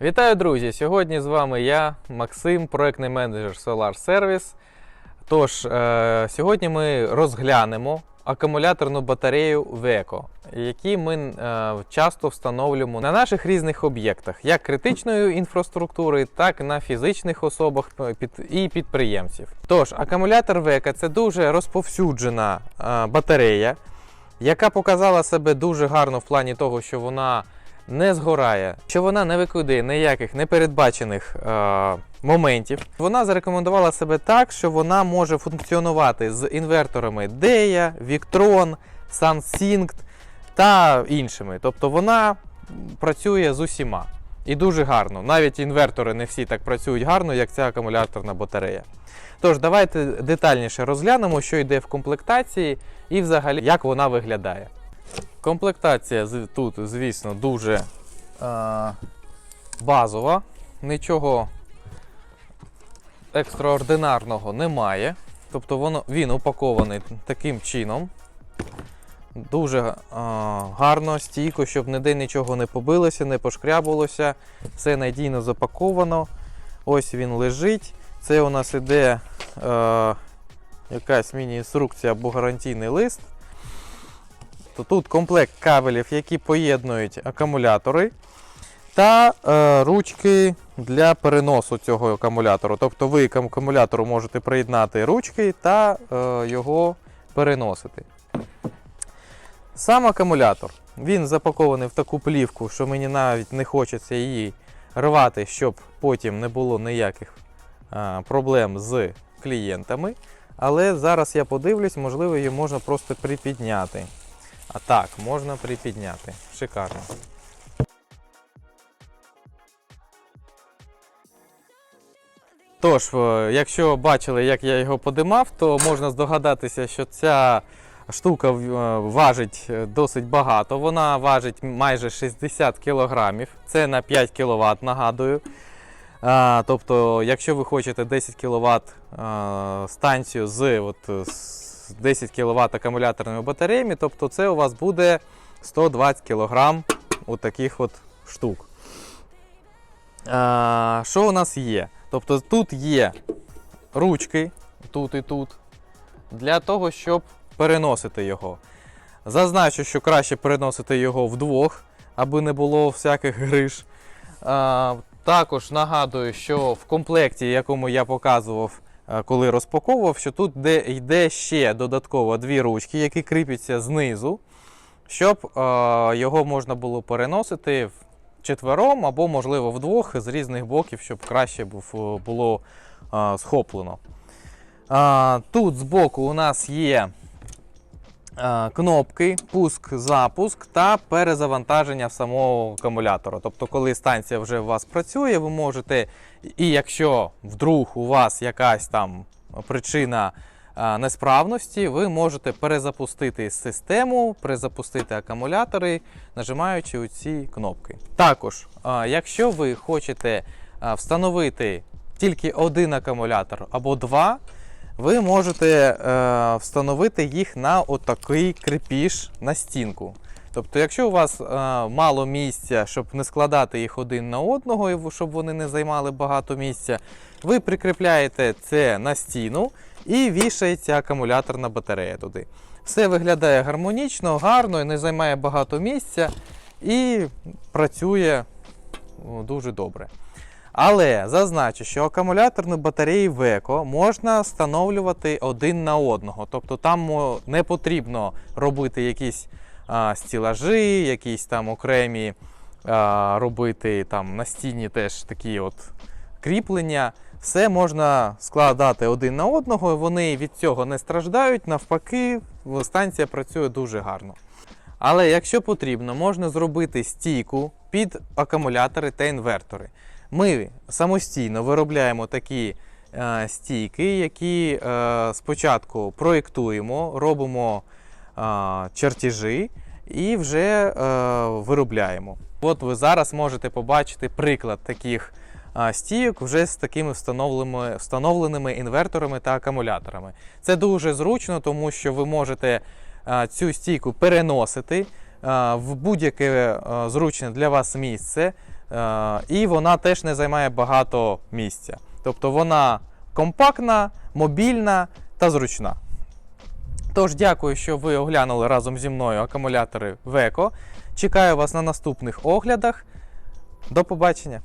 Вітаю, друзі! Сьогодні з вами я, Максим, проектний менеджер Solar Service. Тож, е, сьогодні ми розглянемо акумуляторну батарею Veco, які ми е, часто встановлюємо на наших різних об'єктах, як критичної інфраструктури, так і на фізичних особах е, і підприємців. Тож, акумулятор Veco це дуже розповсюджена е, батарея, яка показала себе дуже гарно в плані того, що вона не згорає, що вона не викидає ніяких непередбачених е, моментів. Вона зарекомендувала себе так, що вона може функціонувати з інверторами DEA, Victron, SunSync та іншими. Тобто вона працює з усіма. І дуже гарно. Навіть інвертори не всі так працюють гарно, як ця акумуляторна батарея. Тож, давайте детальніше розглянемо, що йде в комплектації і взагалі як вона виглядає. Комплектація тут, звісно, дуже е, базова. Нічого екстраординарного немає. Тобто воно, він упакований таким чином. Дуже е, гарно, стійко, щоб ніде нічого не побилося, не пошкрябалося. Все надійно запаковано. Ось він лежить. Це у нас іде е, якась міні-інструкція або гарантійний лист. То тут комплект кабелів, які поєднують акумулятори, та е, ручки для переносу цього акумулятору. Тобто ви к акумулятору можете приєднати ручки та е, його переносити. Сам акумулятор він запакований в таку плівку, що мені навіть не хочеться її рвати, щоб потім не було ніяких е, проблем з клієнтами. Але зараз я подивлюсь, можливо, її можна просто припідняти. А так, можна припідняти. Шикарно. Тож, е, якщо бачили, як я його подимав, то можна здогадатися, що ця штука е, важить е, досить багато. Вона важить майже 60 кг. Це на 5 кВт, нагадую. Тобто, якщо ви хочете 10 кВт станцію з, от, з 10 кВт акумуляторними батареями, тобто це у вас буде 120 кг от таких от штук. А, що у нас є? Тобто тут є ручки, тут і тут, для того, щоб переносити його. Зазначу, що краще переносити його вдвох, аби не було всяких гриж. А, також нагадую, що в комплекті, якому я показував, коли розпаковував, що тут де йде ще додатково дві ручки, які кріпляться знизу, щоб е, його можна було переносити четвером або, можливо, вдвох з різних боків, щоб краще був- було е, схоплено. Тут збоку у нас є е, кнопки пуск-запуск та перезавантаження самого акумулятора. Тобто, коли станція вже у вас працює, ви можете, і якщо вдруг у вас якась там причина е, несправності, ви можете перезапустити систему, перезапустити акумулятори, нажимаючи у ці кнопки. Також, е, якщо ви хочете встановити тільки один акумулятор або два, ви можете е, встановити їх на отакий крепіж на стінку. Тобто, якщо у вас е, мало місця, щоб не складати їх один на одного, і щоб вони не займали багато місця, ви прикріпляєте це на стіну і вішається акумуляторна батарея туди. Все виглядає гармонічно, гарно, не займає багато місця і працює дуже добре. Але зазначу, що акумуляторні батареї Веко можна встановлювати один на одного. Тобто там не потрібно робити якісь а, стілажі, якісь там окремі а, робити там на стіні теж такі от кріплення. Все можна складати один на одного, вони від цього не страждають. Навпаки, станція працює дуже гарно. Але якщо потрібно, можна зробити стійку під акумулятори та інвертори. Ми самостійно виробляємо такі е, стійки, які е, спочатку проєктуємо, робимо е, чертежі і вже виробляємо. От ви зараз можете побачити приклад таких стійок вже з такими встановленими, встановленими інверторами та акумуляторами. Це дуже зручно, тому що ви можете цю стійку переносити в будь-яке зручне для вас місце. Е, і вона теж не займає багато місця. Тобто вона компактна, мобільна та зручна. Тож, дякую, що ви оглянули разом зі мною акумулятори Веко. Чекаю вас на наступних оглядах. До побачення!